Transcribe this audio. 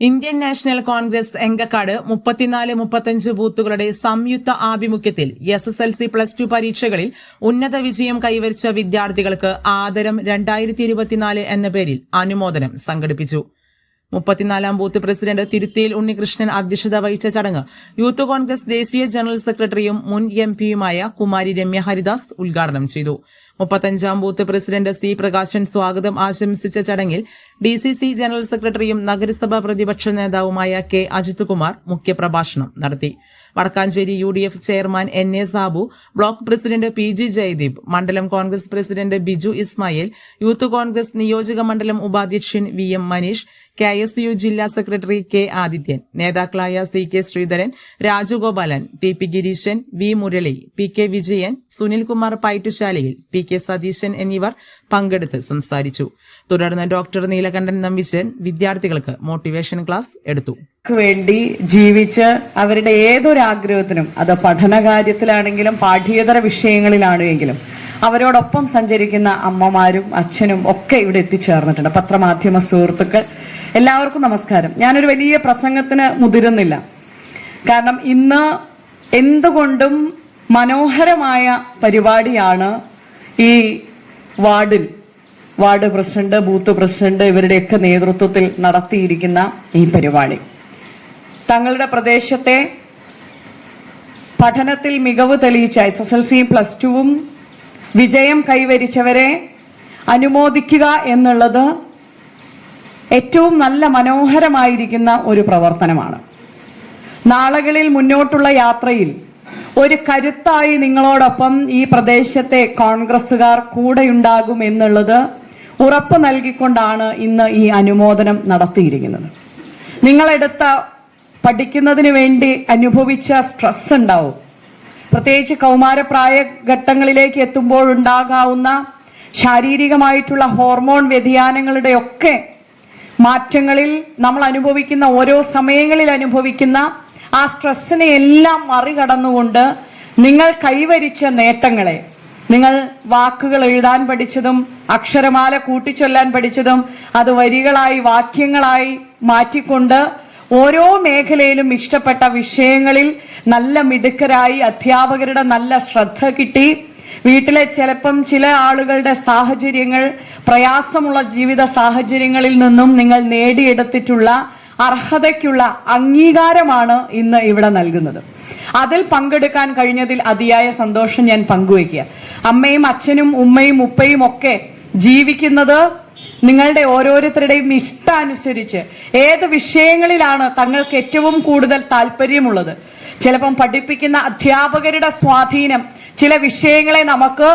Indian national Congress Enkakkad മുപ്പത്തിനാല് മുപ്പത്തഞ്ച് ബൂത്തുകളുടെ സംയുക്ത ആഭിമുഖ്യത്തിൽ S S L C plus two പരീക്ഷകളിൽ ഉന്നത വിജയം കൈവരിച്ച വിദ്യാർത്ഥികൾക്ക് ആദരം രണ്ടായിരത്തി ഇരുപത്തിനാല് എന്ന പേരിൽ അനുമോദനം സംഘടിപ്പിച്ചു. മുപ്പത്തിനാലാം ബൂത്ത് പ്രസിഡന്റ് തിരുത്തിയിൽ ഉണ്ണികൃഷ്ണൻ അധ്യക്ഷത വഹിച്ച ചടങ്ങ് യൂത്ത് കോൺഗ്രസ് ദേശീയ ജനറൽ സെക്രട്ടറിയും മുൻ എം പിയുമായ കുമാരി രമ്യ ഹരിദാസ് ഉദ്ഘാടനം ചെയ്തു. മുപ്പത്തഞ്ചാം ബൂത്ത് പ്രസിഡന്റ് സി പ്രകാശൻ സ്വാഗതം ആശംസിച്ച ചടങ്ങിൽ ഡി സി സി ജനറൽ സെക്രട്ടറിയും നഗരസഭാ പ്രതിപക്ഷ നേതാവുമായ കെ അജിത് കുമാർ മുഖ്യപ്രഭാഷണം നടത്തി. Vadakkanchery U D F chairman N A Sabu block president P G Jayadeep മണ്ഡലം കോൺഗ്രസ് പ്രസിഡന്റ് ബിജു ഇസ്മായിൽ യൂത്ത് കോൺഗ്രസ് നിയോജക മണ്ഡലം ഉപാധ്യക്ഷൻ V M Manish K S U ജില്ലാ സെക്രട്ടറി കെ ആദിത്യൻ നേതാക്കളായ C K Sreedharan Rajagopalan T P Gireeshan V Murali P K Vijayan Sunilkumar പൈറ്റുശാലയിൽ P K Satheesan എന്നിവർ പങ്കെടുത്ത് സംസാരിച്ചു. തുടർന്ന് ഡോക്ടർ നീലകണ്ഠൻ നമ്പിശൻ വിദ്യാർത്ഥികൾക്ക് മോട്ടിവേഷൻ ക്ലാസ് എടുത്തു. വേണ്ടി ജീവിച്ച് അവരുടെ ഏതൊരു ആഗ്രഹത്തിനും അത് പഠന കാര്യത്തിലാണെങ്കിലും പാഠ്യേതര വിഷയങ്ങളിലാണെങ്കിലും അവരോടൊപ്പം സഞ്ചരിക്കുന്ന അമ്മമാരും അച്ഛനും ഒക്കെ ഇവിടെ എത്തിച്ചേർന്നിട്ടുണ്ട്. പത്രമാധ്യമ സുഹൃത്തുക്കൾ. എല്ലാവർക്കും നമസ്കാരം. ഞാനൊരു വലിയ പ്രസംഗത്തിന് മുതിരുന്നില്ല. കാരണം ഇന്ന് എന്തുകൊണ്ടും മനോഹരമായ പരിപാടിയാണ് ഈ വാർഡിൽ. വാർഡ് പ്രസിഡന്റ് ബൂത്ത് പ്രസിഡന്റ് ഇവരുടെയൊക്കെ നേതൃത്വത്തിൽ നടത്തിയിരിക്കുന്ന ഈ പരിപാടി. തങ്ങളുടെ പ്രദേശത്തെ പഠനത്തിൽ മികവ് തെളിയിച്ച എസ് എസ് എൽ സിയും പ്ലസ് ടുവും വിജയം കൈവരിച്ചവരെ അനുമോദിക്കുക എന്നുള്ളത് ഏറ്റവും നല്ല മനോഹരമായിരിക്കുന്ന ഒരു പ്രവർത്തനമാണ്. നാളുകളിൽ മുന്നോട്ടുള്ള യാത്രയിൽ ഒരു കരുത്തായി നിങ്ങളോടൊപ്പം ഈ പ്രദേശത്തെ കോൺഗ്രസ്സുകാർ കൂടെയുണ്ടാകും എന്നുള്ളത് ഉറപ്പ് നൽകിക്കൊണ്ടാണ് ഇന്ന് ഈ അനുമോദനം നടത്തിയിരിക്കുന്നത്. നിങ്ങളെടുത്ത പഠിക്കുന്നതിന് വേണ്ടി അനുഭവിച്ച സ്ട്രെസ് ഉണ്ടാവും. പ്രത്യേകിച്ച് കൗമാരപ്രായ ഘട്ടങ്ങളിലേക്ക് എത്തുമ്പോൾ ഉണ്ടാകാവുന്ന ശാരീരികമായിട്ടുള്ള ഹോർമോൺ വ്യതിയാനങ്ങളുടെ ഒക്കെ മാറ്റങ്ങളിൽ നമ്മൾ അനുഭവിക്കുന്ന ഓരോ സമയങ്ങളിൽ അനുഭവിക്കുന്ന ആ സ്ട്രെസ്സിനെ എല്ലാം മറികടന്നുകൊണ്ട് നിങ്ങൾ കൈവരിച്ച നേട്ടങ്ങളെ നിങ്ങൾ വാക്കുകൾ എഴുതാൻ പഠിച്ചതും അക്ഷരമാല കൂട്ടിച്ചൊല്ലാൻ പഠിച്ചതും അത് വരികളായി വാക്യങ്ങളായി മാറ്റിക്കൊണ്ട് ഓരോ മേഖലയിലും ഇഷ്ടപ്പെട്ട വിഷയങ്ങളിൽ നല്ല മിടുക്കരായി അധ്യാപകരുടെ നല്ല ശ്രദ്ധ കിട്ടി. വീട്ടിലെ ചിലപ്പം ചില ആളുകളുടെ സാഹചര്യങ്ങൾ പ്രയാസമുള്ള ജീവിത സാഹചര്യങ്ങളിൽ നിന്നും നിങ്ങൾ നേടിയെടുത്തിട്ടുള്ള അർഹതയ്ക്കുള്ള അംഗീകാരമാണ് ഇന്ന് ഇവിടെ നൽകുന്നത്. അതിൽ പങ്കെടുക്കാൻ കഴിഞ്ഞതിൽ അതിയായ സന്തോഷം ഞാൻ പങ്കുവയ്ക്കുക. അമ്മയും അച്ഛനും ഉമ്മയും ഉപ്പയും ഒക്കെ ജീവിക്കുന്നത് നിങ്ങളുടെ ഓരോരുത്തരുടെയും ഇഷ്ടാനുസരിച്ച് ഏത് വിഷയങ്ങളിലാണ് തങ്ങൾക്ക് ഏറ്റവും കൂടുതൽ താല്പര്യമുള്ളത്. ചിലപ്പം പഠിപ്പിക്കുന്ന അധ്യാപകരുടെ സ്വാധീനം ചില വിഷയങ്ങളെ നമുക്ക്